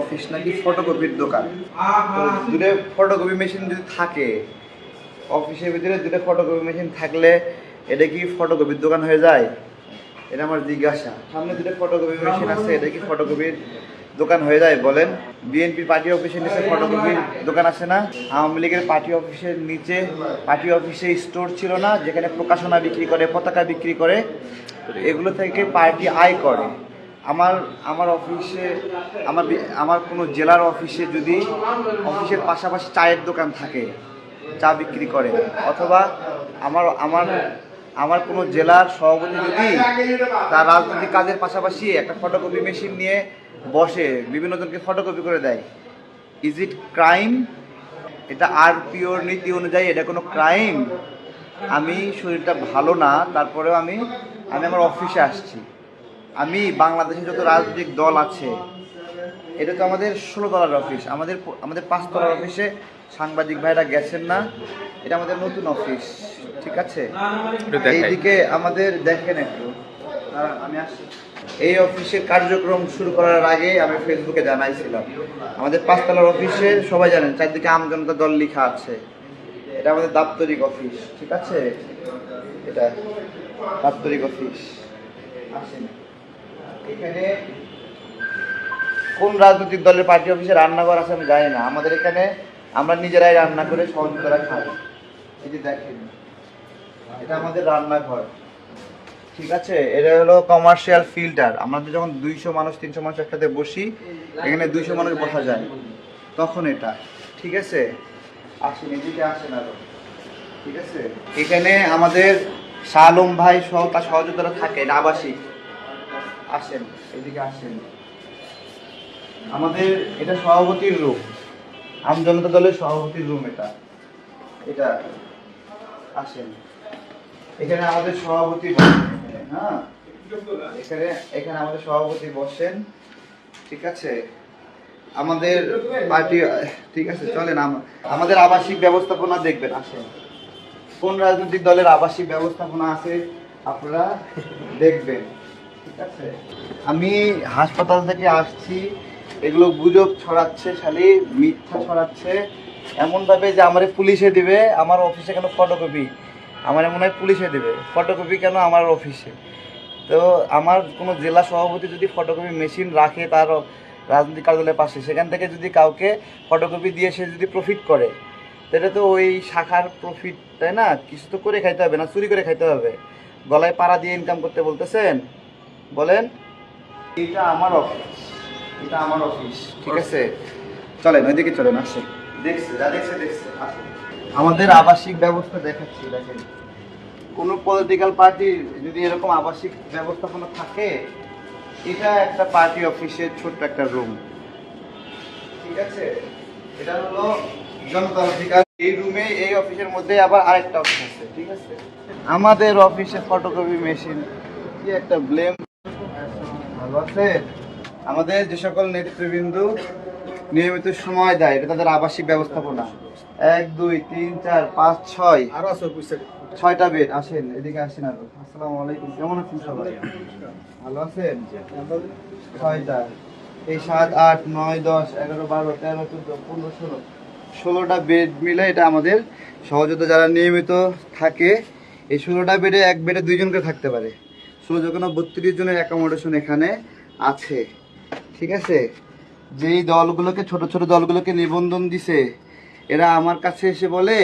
Office নাকি ফটোকপির দোকান। দুটো ফটোকপি মেশিন যদি থাকে অফিসের ভিতরে দুটো ফটোকপি মেশিন থাকলে এটা কি ফটোকপির দোকান হয়ে যায়? এটা আমার জিজ্ঞাসা। সামনে দুটো ফটোকপি মেশিন আছে, এটা কি ফটোকপির দোকান হয়ে যায়? বলেন। বিএনপি পার্টি অফিসের নিচে ফটোকপির দোকান আছে না? আওয়ামী লীগের পার্টি অফিসের নিচে পার্টি অফিসে স্টোর ছিল না, যেখানে প্রকাশনা বিক্রি করে, পতাকা বিক্রি করে, এগুলো থেকে পার্টি আয় করে। আমার আমার অফিসে, আমার আমার কোনো জেলার অফিসে যদি অফিসের পাশাপাশি চায়ের দোকান থাকে, চা বিক্রি করে, অথবা আমার আমার আমার কোনো জেলার সভাপতি যদি তার রাজনৈতিক কাজের পাশাপাশি একটা ফটোকপি মেশিন নিয়ে বসে, বিভিন্ন জনকে ফটোকপি করে দেয় ইজ ইট ক্রাইম এটা আর পিওর নীতি অনুযায়ী এটা কোনো ক্রাইম আমি শরীরটা ভালো না, তারপরেও আমি আমি আমার অফিসে আসছি। আমি বাংলাদেশে যত রাজনৈতিক দল আছে এটা তো আমাদের ষোলো তলার অফিস আমাদের আমাদের পাঁচ তলার অফিসে সাংবাদিক ভাইরা গেছেন না এটা আমাদের নতুন অফিস ঠিক আছে? এইদিকে আমাদের দেখেন একটু। আমি আসছি। এই অফিসের কার্যক্রম শুরু করার আগে আমি ফেসবুকে জানাইছিলাম। আমাদের পাঁচতলার অফিসে সবাই জানেন চারদিকে আমজনতা দল লেখা আছে। এটা আমাদের দাপ্তরিক অফিস ঠিক আছে? এটা দাপ্তরিক অফিস আসেন। এখানে কোন রাজনৈতিক দলের পার্টি অফিসে রান্নাঘর আছে আমি জানি না। আমাদের এখানে আমরা নিজেরাই রান্না করে সহযোগিতা খাই। এই যে দেখেন, এটা আমাদের রান্নাঘর। ঠিক আছে? এটা হলো কমার্শিয়াল ফিল্টার আমাদের যখন দুইশো মানুষ, তিনশো মানুষ একসাথে বসি, এখানে দুইশো মানুষ বসা যায়। তখন এটা। ঠিক আছে? আসেন, এদিকে আসেন আরও। ঠিক আছে? এখানে আমাদের শাহ আলম ভাই সহ তার সহযোগিতারা থাকে আবাসিক আসেন, এদিকে আসেন। আমাদের এটা সভাপতির রুম আম জনতা দলের সভাপতির রুম এটা। এটা আসেন। এখানে আমাদের সভাপতি বসেন হ্যাঁ? এখানে এখানে আমাদের সভাপতি বসেন, ঠিক আছে? আমাদের পার্টি, ঠিক আছে, চলেন, আম- আমাদের আবাসিক ব্যবস্থাপনা দেখবেন, আসেন। কোন রাজনৈতিক দলের আবাসিক ব্যবস্থাপনা আছে আপনারা দেখবেন। ঠিক আছে। আমি হাসপাতাল থেকে আসছি, এগুলো গুজব ছড়াচ্ছে খালি মিথ্যা ছড়াচ্ছে। এমনভাবে যে আমারে পুলিশে দিবে, আমার অফিসে কেন ফটোকপি আমার মনে হয় পুলিশে দেবে। ফটোকপি কেন আমার অফিসে? তো আমার কোনো জেলা সভাপতি যদি ফটোকপি মেশিন রাখে তার রাজনৈতিক কার্যালয়ের পাশে, সেখান থেকে যদি কাউকে ফটোকপি দিয়ে সে যদি প্রফিট করে তাহলে তো ওই শাখার প্রফিট তাই না? কিছু তো করে খাইতে হবে না, চুরি করে খাইতে হবে। গলায় পাড়া দিয়ে ইনকাম করতে বলতেছেন? বলেন। এটা আমার অফিস এটা আমার অফিস ঠিক আছে। চলেন ওইদিকে চলেন আসেন। দেখছে যা দেখছে দেখছে আসেন। আমাদের আবাসিক ব্যবস্থা দেখাচ্ছি দেখেন। কোনো পলিটিক্যাল পার্টির যদি এরকম আবাসিক ব্যবস্থাপনা থাকে এটা একটা পার্টি অফিসের ছোট্ট একটা রুম ঠিক আছে? এটা হলো জনতা অধিকার। এই রুমে এই অফিসের মধ্যে আবার আরেকটা অফিস আছে ঠিক আছে? আমাদের অফিসে ফটোকপি মেশিন কি একটা ব্লেম ভালো আছে? আমাদের যে সকল নেতৃবৃন্দ নিয়মিত সময় দেয় এটা তাদের আবাসিক ব্যবস্থাপনা। এক দুই তিন চার পাঁচ ছয়। আরও আছে ছয়টা বেড আসেন এদিকে আসেন আরও। আসসালামু আলাইকুম কেমন আছেন সবাই? ভালো আছেন? ছয়টা। এই সাত আট নয় দশ এগারো বারো তেরো চোদ্দ পনেরো ষোলো। ষোলোটা বেড মিলে এটা আমাদের সহযোদ্ধা যারা নিয়মিত থাকে এই ষোলোটা বেডে এক বেডে দুইজনকে থাকতে পারে। যখন বত্রিশ জনের অ্যাকোমোডেশন এখানে আছে। ঠিক আছে? যেই দলগুলোকে, ছোট ছোট দলগুলোকে নিবন্ধন দিছে, এরা আমার কাছে এসে বলে,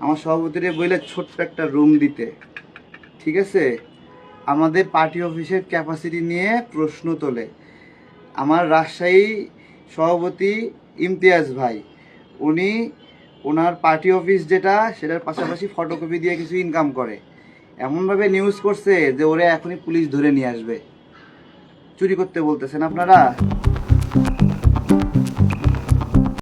আমার সভাপতিরে বলে ছোট্ট একটা রুম দিতে। ঠিক আছে? আমাদের পার্টি অফিসের ক্যাপাসিটি নিয়ে প্রশ্ন তোলে। আমার রাজশাহী সভাপতি ইমতিয়াজ ভাই, উনি ওনার পার্টি অফিস যেটা, সেটার পাশাপাশি ফটোকপি দিয়ে কিছু ইনকাম করে। এমনভাবে নিউজ করছে যে ওরা এখনই পুলিশ ধরে নিয়ে আসবে। চুরি করতে বলতেছেন আপনারা?